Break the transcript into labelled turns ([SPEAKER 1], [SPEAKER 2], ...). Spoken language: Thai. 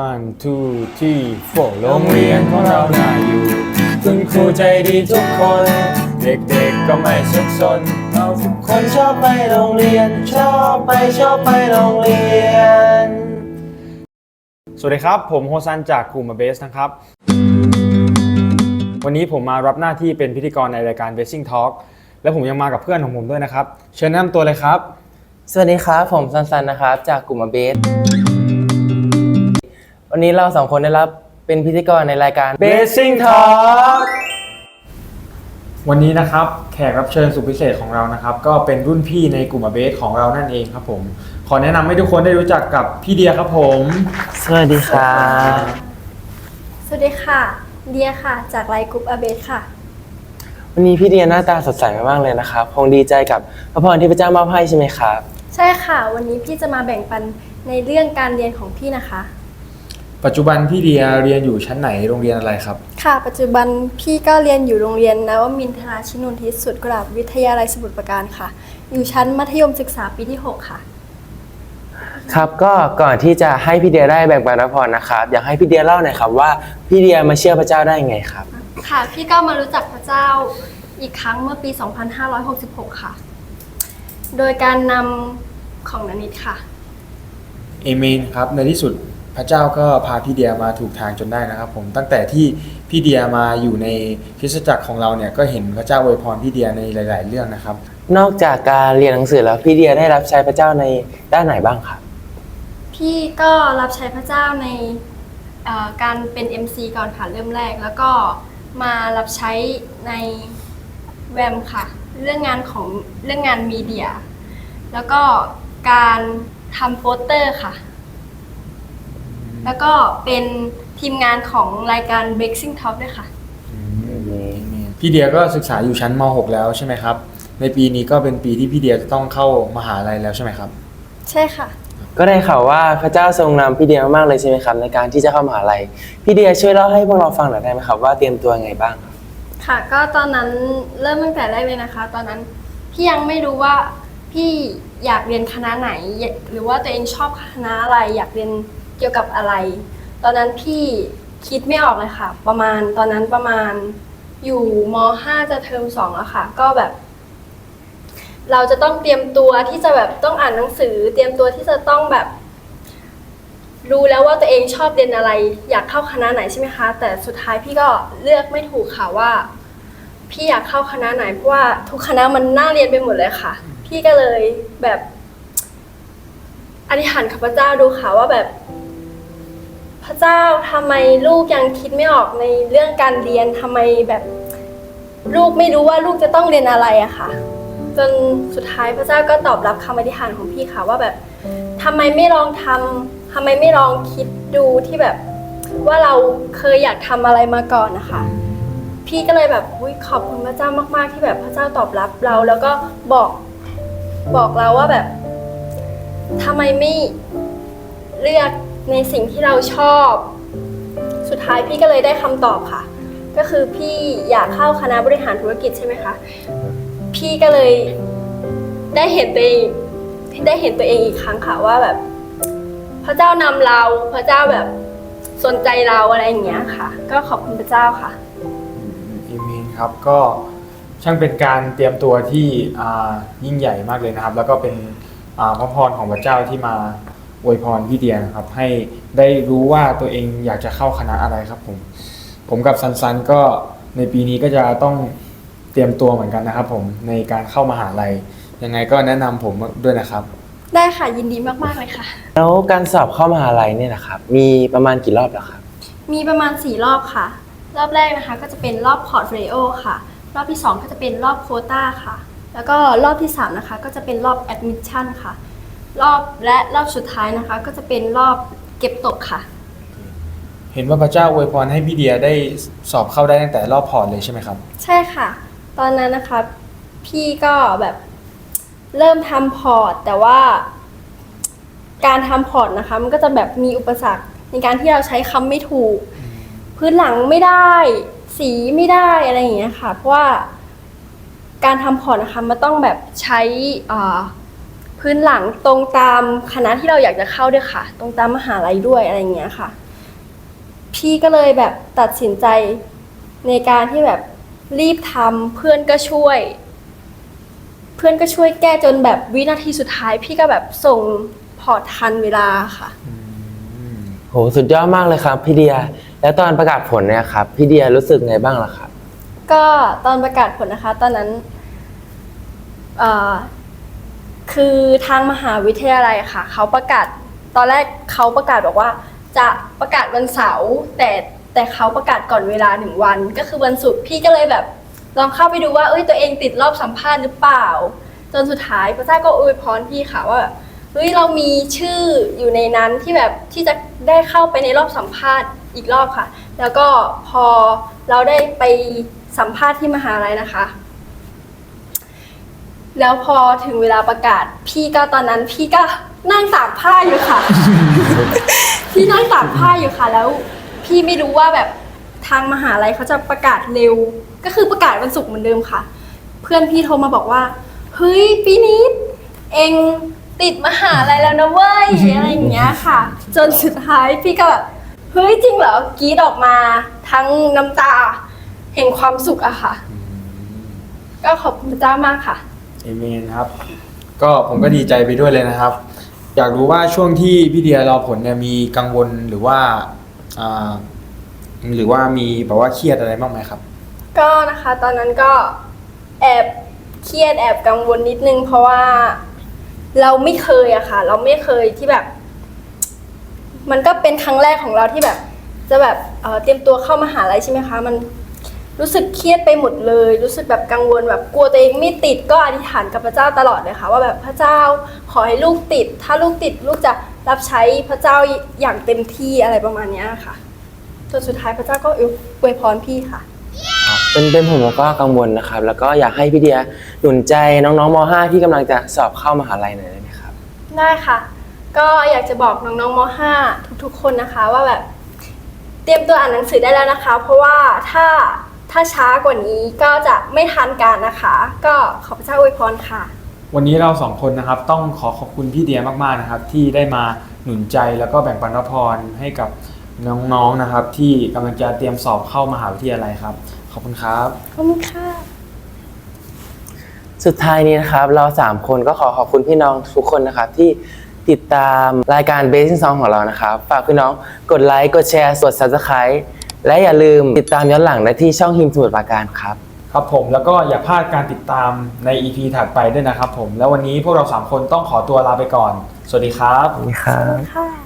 [SPEAKER 1] one two three four โรงเรียนของเราน่าอยู่คุณครูใจดีทุกคน เด็กๆก็ไม่สุขสนเราทุกคนชอบไปโรงเรียน ชอบไปชอบไปโรงเรียน สวัสดีครับ ผมโฮซันจากกลุ่มเบสนะครับ วันนี้ผมมารับหน้าที่เป็นพิธีกรในรายการ Basing Talk และผมยังมากับเพื่อนของผมด้วยนะครับ เชิญแนะนำตัวเลยครับ
[SPEAKER 2] สวัสดีครับ ผมซันซันนะครับ จากกลุ่มอเบส วันนี้เราสองคนได้รับเป็นพิธีกรในรายการ
[SPEAKER 1] Basing Talk วันนี้นะครับแขกรับเชิญสุดพิเศษของเรานะครับ ก็เป็นรุ่นพี่ในกลุ่มเบสของเรานั่นเองครับผม ขอแนะนำให้ทุกคนได้รู้จักกับพี่เดียครับผม
[SPEAKER 2] สวัสดีครับ
[SPEAKER 3] สวัสดีค่ะ เดียค่ะ จากไลน์กรุ๊ปอเบสค่ะ
[SPEAKER 2] วันนี้พี่เดียหน้าตาสดใสมากๆเลยนะครับคงดีใจกับพระพรที่พระเจ้ามอบให้ใช่ไหมครับ
[SPEAKER 3] ใช่ค่ะ วันนี้พี่จะมาแบ่งปันในเรื่องการเรียนของพี่นะคะ
[SPEAKER 1] ปัจจุบันพี่เดียเรียนอยู่ชั้นไหนโรงเรียนอะไรครับ
[SPEAKER 3] ค่ะ ปัจจุบันพี่ก็เรียนอยู่โรงเรียนนวมินทราชินุนทิศสุดกุหลาบวิทยาลัยสมุทรปราการค่ะ อยู่ชั้นมัธยมศึกษาปีที่ 6 ค่ะ
[SPEAKER 2] ครับก็ก่อนที่จะให้พี่เดียได้แบ่งปันพระพรนะครับอยากให้พี่เดียเล่าหน่อยครับว่าพี่เดียมาเชื่อพระเจ้าได้ยังไงครับ
[SPEAKER 3] ค่ะ พี่ก็มารู้จักพระเจ้าอีกครั้งเมื่อปี 2566 ค่ะ โดยการนำของนันนิดค่ะ
[SPEAKER 1] เอเมนครับในที่สุด พระเจ้าก็พาพี่เดียมาถูกทางจนได้นะครับ ผมตั้งแต่ที่พี่เดียมาอยู่ในคริสตจักรของเราเนี่ยก็เห็นพระเจ้าอวยพรพี่เดียในหลาย ๆ เรื่องนะครับ
[SPEAKER 2] นอกจากการเรียนหนังสือแล้วพี่เดียได้รับใช้พระเจ้าในด้านไหนบ้างครับ
[SPEAKER 3] พี่ก็รับใช้พระเจ้าในเอ่อการเป็น MC ก่อนค่ะเริ่มแรก แล้วก็มารับใช้ในแวมค่ะ เรื่องงานของเรื่องงานมีเดีย แล้วก็การทำโปสเตอร์ค่ะ แล้วก็เป็นทีมงานของรายการ Breaking Top ด้วยค่ะ
[SPEAKER 1] พี่เดียก็ศึกษาอยู่ชั้นม .6 แล้วใช่ไหมครับ ในปีนี้ก็เป็นปีที่พี่เดียจะต้องเข้ามหาลัยแล้วใช่ไหมครับ
[SPEAKER 3] ใช่ค่ะ
[SPEAKER 2] ก็ได้ข่าวว่าพระเจ้าทรงนำพี่เดียมากๆเลยใช่ไหมครับในการที่จะเข้ามหาลัยพี่เดียช่วยเล่าให้พวกเราฟังหน่อยได้ไหมครับว่าเตรียมตัวยังไงบ้างครับ
[SPEAKER 3] ค่ะ ก็ตอนนั้นเริ่มตั้งแต่แรกเลยนะคะ ตอนนั้นพี่ยังไม่รู้ว่าพี่อยากเรียนคณะไหน หรือว่าตัวเองชอบคณะอะไรอยากเรียน เกี่ยวกับอะไร ตอนนั้นพี่คิดไม่ออกเลยค่ะ ประมาณตอนนั้นประมาณอยู่ม .5 จะเทอมสองแล้วค่ะ ก็แบบ เราจะต้องเตรียมตัวที่จะแบบต้องอ่านหนังสือ เตรียมตัวที่จะต้องแบบ รู้แล้วว่าตัวเองชอบเรียนอะไร อยากเข้าคณะไหนใช่ไหมคะ แต่สุดท้ายพี่ก็เลือกไม่ถูกค่ะว่า พี่อยากเข้าคณะไหนเพราะว่าทุกคณะมันน่าเรียนไปหมดเลยค่ะ พี่ก็เลยแบบอธิษฐานกับพระเจ้าดูค่ะว่าแบบ ระเจ้าทำไมลูกยังคิดไม่ออกในเรื่องการเรียนทำไมแบบ ลูกไม่รู้ว่าลูกจะต้องเรียนอะไรอะค่ะ จนสุดท้ายพระเจ้าก็ตอบรับคำอธิษฐานของพี่ค่ะว่าแบบทำไมไม่ลองทำทำไมไม่ลองคิดดูที่แบบว่าเราเคยอยากทำอะไรมาก่อนนะคะ พี่ก็เลยแบบอุ๊ยขอบคุณพระเจ้ามาก ๆ ที่แบบพระเจ้าตอบรับเรา แล้วก็บอกบอกเราว่าแบบทำไมไม่เลือก ในสิ่งที่เราชอบ สุดท้ายพี่ก็เลยได้คำตอบค่ะ ก็คือพี่อยากเข้าคณะบริหารธุรกิจใช่ไหมคะ พี่ก็เลยได้เห็นตัวเองได้เห็นตัวเองอีกครั้งค่ะว่าแบบ พระเจ้านำเราพระเจ้าแบบสนใจเราอะไรอย่างเงี้ยค่ะ ก็ขอบคุณพระเจ้าค่ะ
[SPEAKER 1] อเมนครับก็ช่างเป็นการเตรียมตัวที่ยิ่งใหญ่มากเลยนะครับ แล้วก็เป็นพระพรของพระเจ้าที่มา อวยพรพี่เดียนะครับ ให้ได้รู้ว่าตัวเองอยากจะเข้าคณะอะไรครับ ผม ผมกับซันซันก็ในปีนี้ก็จะต้องเตรียมตัวเหมือนกันนะครับ ผมในการเข้ามหาลัยยังไงก็แนะนำผมด้วยนะครับ
[SPEAKER 3] ได้ค่ะยินดีมากๆเลยค่ะ
[SPEAKER 2] แล้วการสอบเข้ามหาลัยเนี่ยนะครับ มีประมาณกี่รอบแล้วครับ
[SPEAKER 3] มีประมาณ 4 รอบค่ะ รอบแรกนะคะก็จะเป็นรอบพอร์ตโฟลิโอค่ะ รอบที่ 2 ก็จะเป็นรอบโควต้าค่ะ แล้วก็รอบที่ 3 นะคะ ก็จะเป็นรอบแอดมิชชั่นค่ะ รอบและรอบสุดท้ายนะคะ ก็จะเป็นรอบเก็บตกค่ะ
[SPEAKER 1] เห็นว่าพระเจ้าอวยพรให้พี่เดียได้สอบเข้าได้ตั้งแต่รอบพอร์ตเลยใช่ไหมครับ
[SPEAKER 3] ใช่ค่ะ ตอนนั้นนะคะ พี่ก็แบบเริ่มทำพอร์ต แต่ว่า การทำพอร์ตนะคะ มันก็จะแบบมีอุปสรรคในการที่เราใช้คำไม่ถูก พื้นหลังไม่ได้ สีไม่ได้อะไรอย่างเงี้ยค่ะ เพราะว่าการทำพอร์ตนะคะมันต้องแบบใช้อ่า พื้นหลังตรงตามคณะที่เราอยากจะเข้าด้วยค่ะ ตรงตามมหาลัยด้วยอะไรอย่างเงี้ยค่ะ พี่ก็เลยแบบตัดสินใจในการที่แบบรีบทำเพื่อนก็ช่วย เพื่อนก็ช่วยแก้จนแบบวินาทีสุดท้าย พี่ก็แบบส่งพอร์ตทันเวลาค่ะ
[SPEAKER 2] โหสุดยอดมากเลยครับ พี่เดีย แล้วตอนประกาศผลเนี่ยครับพี่เดียรู้สึกไงบ้างล่ะครับ
[SPEAKER 3] ก็ตอนประกาศผลนะคะ ตอนนั้นเอ่อ คือทางมหาวิทยาลัยค่ะเขาประกาศตอนแรกเขาประกาศบอกว่า จะประกาศวันเสาร์แต่แต่เขาประกาศก่อนเวลาหนึ่งวัน ก็คือวันศุกร์พี่ก็เลยแบบลองเข้าไปดูว่าเอ้ยตัวเองติดรอบสัมภาษณ์หรือเปล่า จนสุดท้ายพระเจ้าก็อวยพรพี่ค่ะว่าเฮ้ยเรามีชื่ออยู่ในนั้นที่แบบที่จะได้เข้าไปในรอบสัมภาษณ์อีกรอบค่ะ แล้วก็พอเราได้ไปสัมภาษณ์ที่มหาลัยนะคะ แล้วพอถึงเวลาประกาศ พี่ก็ตอนนั้นพี่ก็นั่งตากผ้าอยู่ค่ะ พี่นั่งตากผ้าอยู่ค่ะ แล้ว พี่ไม่รู้ว่าแบบทางมหาลัยเขาจะประกาศเร็ว ก็คือประกาศวันศุกร์เหมือนเดิมค่ะ เพื่อนพี่โทรมาบอกว่าเฮ้ยปีนี้เองติดมหาลัยแล้วนะเว้ยอะไรอย่างเงี้ยค่ะ จนสุดท้ายพี่ก็แบบเฮ้ยจริงเหรอกรีดออกมาทั้งน้ำตาแห่งความสุขอะค่ะ ก็ขอบคุณพระเจ้ามากค่ะ
[SPEAKER 1] เอเมนครับ ก็ผมก็ดีใจไปด้วยเลยนะครับ อยากรู้ว่าช่วงที่พี่เดียรอผลเนี่ยมีกังวลหรือว่าอ่าหรือว่ามีแบบว่าเครียดอะไรบ้างไหมครับ
[SPEAKER 3] ก็นะคะตอนนั้นก็แอบเครียดแอบกังวลนิดนึง เพราะว่าเราไม่เคยอะค่ะ เราไม่เคยที่แบบ มันก็เป็นครั้งแรกของเราที่แบบ จะแบบเอ่อเตรียมตัวเข้ามหาลัยใช่ไหมคะ มัน รู้สึกเครียดไปหมดเลย รู้สึกแบบกังวลแบบกลัวตัวเองไม่ติดก็อธิษฐานกับพระเจ้าตลอดเลยค่ะ ว่าแบบพระเจ้าขอให้ลูกติด ถ้าลูกติดลูกจะรับใช้พระเจ้าอย่างเต็มที่อะไรประมาณเนี้ยค่ะจนสุดท้ายพระเจ้าก็อวยพรพี่ค่ะ
[SPEAKER 2] เป็นเป็นผมก็กังวลนะครับ แล้วก็อยากให้พี่เดียหนุนใจน้องๆม .5 ที่กำลังจะสอบเข้ามหาลัยหน่อยได้ไหมครับ
[SPEAKER 3] ได้ค่ะ ก็อยากจะบอกน้องๆม .5 ทุกๆ คนนะคะว่าแบบเตรียมตัวอ่านหนังสือได้แล้วนะคะ เพราะว่าถ้า ถ้าช้ากว่านี้ก็จะไม่ทันการนะคะ ก็ขอพระเจ้าอวยพรค่ะ
[SPEAKER 1] วันนี้เราสองคนนะครับต้องขอขอบคุณพี่เดียมากๆนะครับ ที่ได้มาหนุนใจแล้วก็แบ่งปันพระพรให้กับน้องๆนะครับ ที่กำลังจะเตรียมสอบเข้ามหาวิทยาลัยครับ ขอบคุณครับ
[SPEAKER 3] ขอบคุณค่ะ
[SPEAKER 2] สุดท้ายนี้นะครับ เรา 3 คนก็ขอขอบคุณพี่น้องทุกคนนะครับ ที่ติดตามรายการ Basic Song ของเรานะครับ ฝากพี่น้องกดไลค์กดแชร์กด Subscribe และอย่าลืมติดตามย้อนหลังได้ที่ช่องฮิมสมุทรปราการครับ
[SPEAKER 1] ครับผมแล้วก็อย่าพลาดการติดตามใน EP ถัดไปด้วยนะครับผม แล้ววันนี้พวกเราสามคนต้องขอตัวลาไปก่อน สวัสดีครับ
[SPEAKER 2] สวัสดีครับ
[SPEAKER 3] ค่ะ